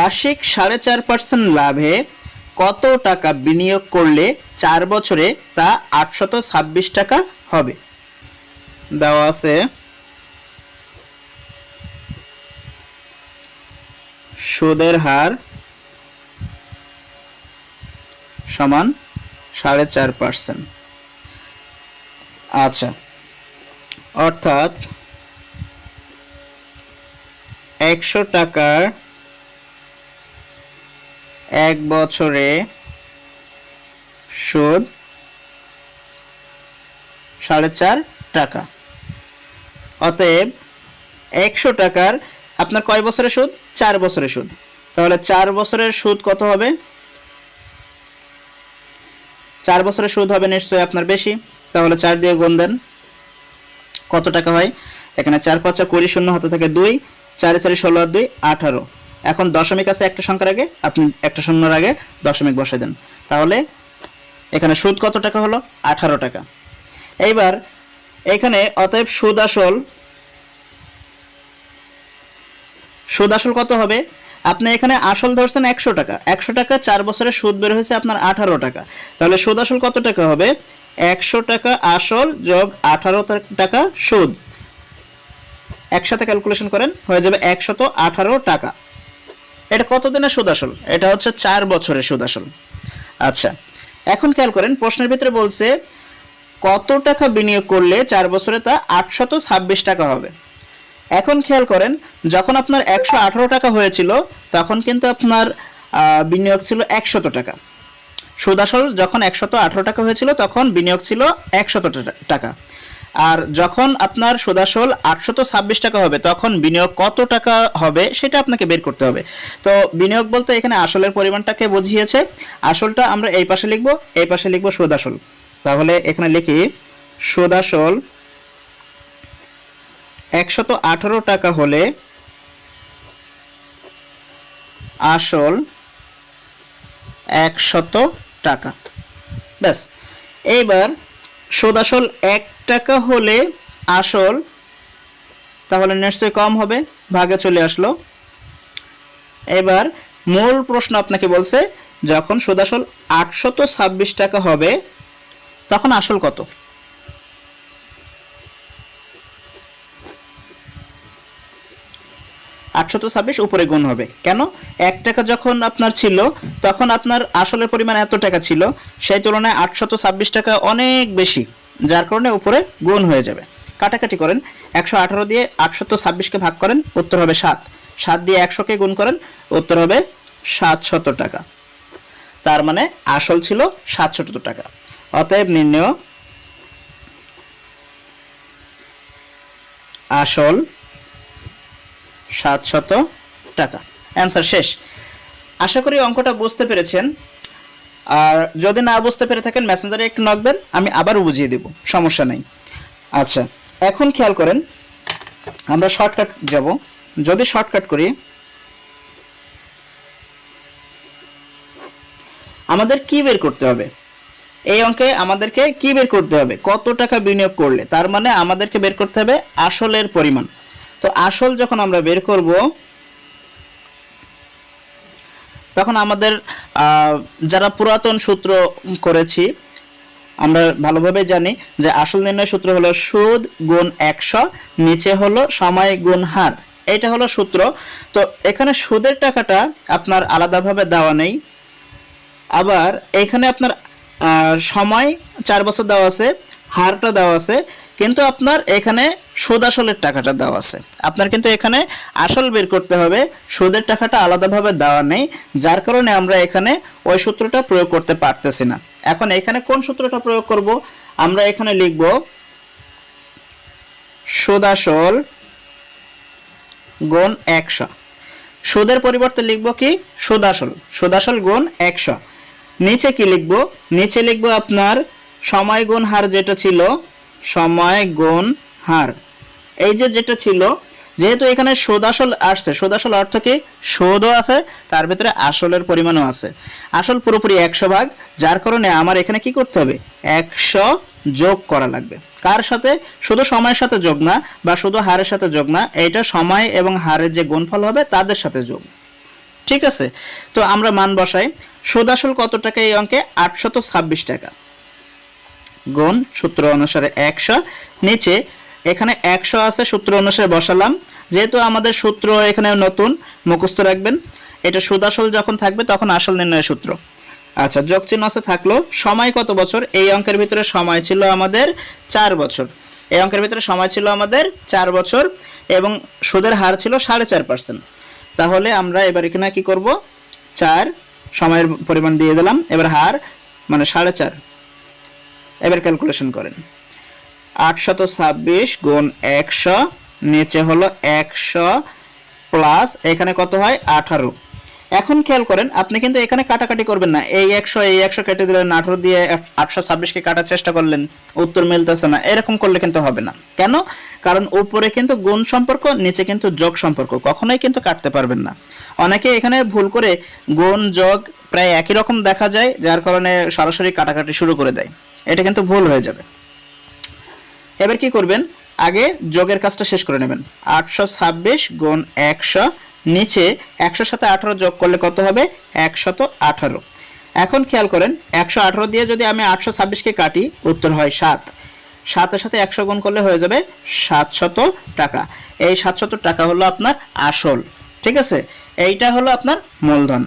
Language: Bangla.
বার্ষিক সাড়ে চার পার্সেন্ট লাভে কত টাকা বিনিয়োগ করলে চার বছরে তা আটশত ছাব্বিশ টাকা হবে? দেওয়া আছে সুদের হার সমান সাড়ে চার পার্সেন্ট আচ্ছা অর্থাৎ একশো টাকার এক বছরে সুদ সাড়ে চার টাকা। অতএব একশো টাকার আপনার কয় বছরের সুদ? চার বছরের সুদ। তাহলে চার বছরের সুদ কত হবে? চার বছরের সুদ হবে নিশ্চয়ই আপনার বেশি। তাহলে চার দিয়ে গুণ দেন। কত টাকা হয়? এখানে চার পাঁচা কুড়ি শূন্য হাতে থাকে দুই, চারে চারে ষোলো আর দুই, আঠারো। এখন দশমিক আছে একটা সংখ্যার আগে, আপনি একটা শূন্যর আগে দশমিক বসাই দেন। তাহলে এখানে সুদ কত টাকা হলো? আঠারো টাকা। এইবার এখানে অতএব সুদ আসল সুদ আসল কত হবে? আপনি এখানে আসল ধরছেন একশো টাকা। একশো টাকা চার বছরের সুদ বের হয়েছে আপনার আঠারো টাকা। তাহলে সুদ আসল কত টাকা হবে? একশো টাকা আসল যোগ আঠারো টাকা সুদ। একসাথে ক্যালকুলেশন করেন, হয়ে যাবে একশত আঠারো টাকা। এটা কত দিনের সুদ আসল এটা হচ্ছে চার বছরের সুদ আসল আচ্ছা এখন খেয়াল করেন, প্রশ্নের ভিতরে বলছে কত টাকা বিনিয়োগ করলে চার বছরে তা আটশত ছাব্বিশ টাকা হবে? এখন খেয়াল করেন, যখন আপনার একশো আঠারো টাকা হয়েছিল, তখন কিন্তু আপনার বিনিয়োগ ছিল একশত টাকা। সুদ আসল যখন একশত আঠারো টাকা হয়েছিল, তখন বিনিয়োগ ছিল একশত টাকা। আর যখন আপনার সুদাসল আটশত ছাব্বিশ টাকা হবে, তখন বিনিয়োগ কত টাকা হবে সেটা আপনাকে বের করতে হবে। তো বিনিয়োগ বলতে এখানে আসলের পরিমাণটাকে বুঝিয়েছে। আসলটা আমরা এই পাশে লিখব, এই পাশে লিখব সুদাসল। তাহলে এখানে লিখি, সুদাসল একশত আঠারো টাকা হলে আসল একশত টাকা। ব্যাস, এইবার সুদ এক টাকা হলে আসল, তাহলে নিশ্চয়ই কম হবে, ভাগে চলে আসলো। এবার মূল প্রশ্ন আপনাকে বলছে, যখন সুদ আসল আটশত ছাব্বিশ টাকা হবে, তখন আসল কত? আটশত ছাব্বিশ উপরে গুণ হবে। কেন? এক টাকা যখন আপনার ছিল, তখন আপনার আসলের পরিমাণ এত টাকা ছিল, সেই তুলনায় আটশত ছাব্বিশ টাকা অনেক বেশি, যার কারণে উপরে গুণ হয়ে যাবে। কাটাকাটি করেন, একশো আঠারো দিয়ে আটশত ছাব্বিশকে ভাগ করেন, উত্তর হবে সাত। সাত দিয়ে একশোকে গুণ করেন, উত্তর হবে সাতশত টাকা। তার মানে আসল ছিল সাতশত টাকা। অতএব নির্ণয়, আসল সাতশত টাকা। অ্যান্সার শেষ। আশা করি অঙ্কটা বুঝতে পেরেছেন। আর যদি না বুঝতে পেরে থাকেন মেসেঞ্জারে একটু নক দেন, আমি আবারও বুঝিয়ে দেব। সমস্যা নেই। আচ্ছা এখন খেয়াল করেন, আমরা শর্টকাট যাব। যদি শর্টকাট করি, আমাদের কি বের করতে হবে? এই অঙ্কে আমাদেরকে কি বের করতে হবে? কত টাকা বিনিয়োগ করলে? তার মানে আমাদেরকে বের করতে হবে আসলের পরিমাণ। তো আসল যখন আমরা বের করব, তখন আমাদের যারা পুরাতন সূত্র করেছি, আমরা ভালোভাবে জানি যে আসল নির্ণয় সূত্র হলো সুদ গুণ একশো, নিচে হলো সময় গুণ হার। এইটা হলো সূত্র। তো এখানে সুদের টাকাটা আপনার আলাদাভাবে দেওয়া নেই। আবার এখানে আপনার সময় চার বছর দেওয়া আছে, হারটা দেওয়া আছে। কিন্তু আপনার এখানে সুদ আসলের টাকাটা দেওয়া আছে। আপনার কিন্তু এখানে আসল বের করতে হবে, সুদের টাকাটা আলাদাভাবে দেওয়া নেই, যার কারণে আমরা এখানে ওই সূত্রটা প্রয়োগ করতে পারতেছি না। এখন এখানে কোন সূত্রটা প্রয়োগ করব? আমরা এখানে লিখব, সুদ আসল গুণ একশো। সুদের পরিবর্তে লিখব কি? সুদাসল সুদাসল গুণ একশো। নিচে কি লিখব? নিচে লিখব আপনার সময় গুণ হার যেটা ছিল সময় গুণ হার। এই যে যেটা ছিল, যেহেতু এখানে সুদাসল আসছে সুদাসল অর্থ কি? সুদও আছে, তার ভিতরে আসলের পরিমাণও আছে। আসল পুরোপুরি একশো ভাগ, যার কারণে আমার এখানে কি করতে হবে? একশো যোগ করা লাগবে। কার সাথে? শুধু সময়ের সাথে যোগ না, বা শুধু হারের সাথে যোগ না, এইটা সময় এবং হারের যে গুণফল হবে, তাদের সাথে যোগ। ঠিক আছে? তো আমরা মান বসাই। সুদ আসল কত টাকা এই অঙ্কে? আটশত ছাব্বিশ টাকা। গুণ সূত্র অনুসারে একশো। নিচে, এখানে একশো আছে, সূত্র অনুসারে বসালাম। যেহেতু আমাদের সূত্র এখানে নতুন, মুখস্থ রাখবেন। এটা সুদ আসল যখন থাকবে, তখন আসল নির্ণয়ের সূত্র। আচ্ছা যোগ চিহ্ন আছে, থাকল সময় কত বছর? এই অঙ্কের ভিতরে সময় ছিল আমাদের চার বছর। এই অঙ্কের ভিতরে সময় ছিল আমাদের চার বছর এবং সুদের হার ছিল সাড়ে চার পার্সেন্ট তাহলে আমরা এবার এখানে কি করব? চার, সময়ের পরিমাণ দিয়ে দিলাম। এবার হার মানে সাড়ে চার। এবার ক্যালকুলেশন করেন। আটশত ছাব্বিশ গুণ একশো, নিচে হলো একশো প্লাস এখানে কত হয়? আঠারো। এখন খেয়াল করেন, আপনি কিন্তু এখানে কাটাকাটি করবেন না। এই একশো এই একশো কেটে দিলেন, আঠারো দিয়ে আটশো ছাব্বিশকে কাটার চেষ্টা করলেন, উত্তর মিলতেছে না। এরকম করলে কিন্তু হবে না। কেন? কারণ উপরে কিন্তু গুণ সম্পর্ক, নিচে কিন্তু যোগ সম্পর্ক। কখনোই কিন্তু কাটতে পারবেন না। অনেকে এখানে ভুল করে গুণ, যোগ প্রায় একই রকম দেখা যায়, যার কারণে সরাসরি কাটাকাটি শুরু করে দেয়। এটা কিন্তু ভুল হয়ে যাবে। এবার কি করবেন? আগে যোগের কাজটা শেষ করে নেবেন। আটশো ছাব্বিশ গুণ একশো, নিচে একশোর সাথে আঠারো যোগ করলে কত হবে? একশত আঠারো। এখন খেয়াল করেন, একশো আঠারো দিয়ে যদি আমি আটশো ছাব্বিশকে কাটি, উত্তর হয় সাত। সাতের সাথে একশো গুণ করলে হয়ে যাবে সাতশত টাকা। এই সাতশত টাকা হলো আপনার আসল। ঠিক আছে? এইটা হলো আপনার মূলধন।